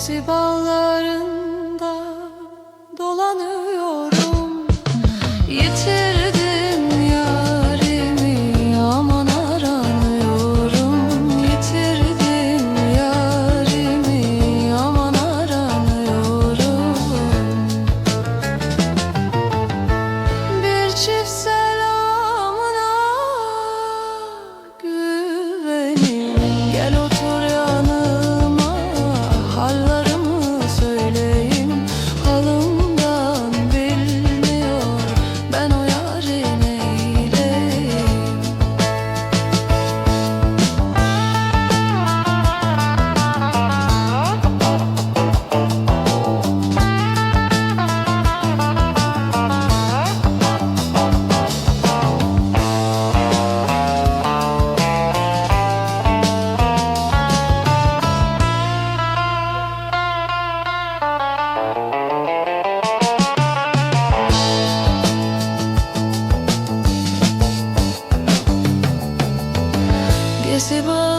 Gezi bağlarında dolanıyorum. Yetim impossible.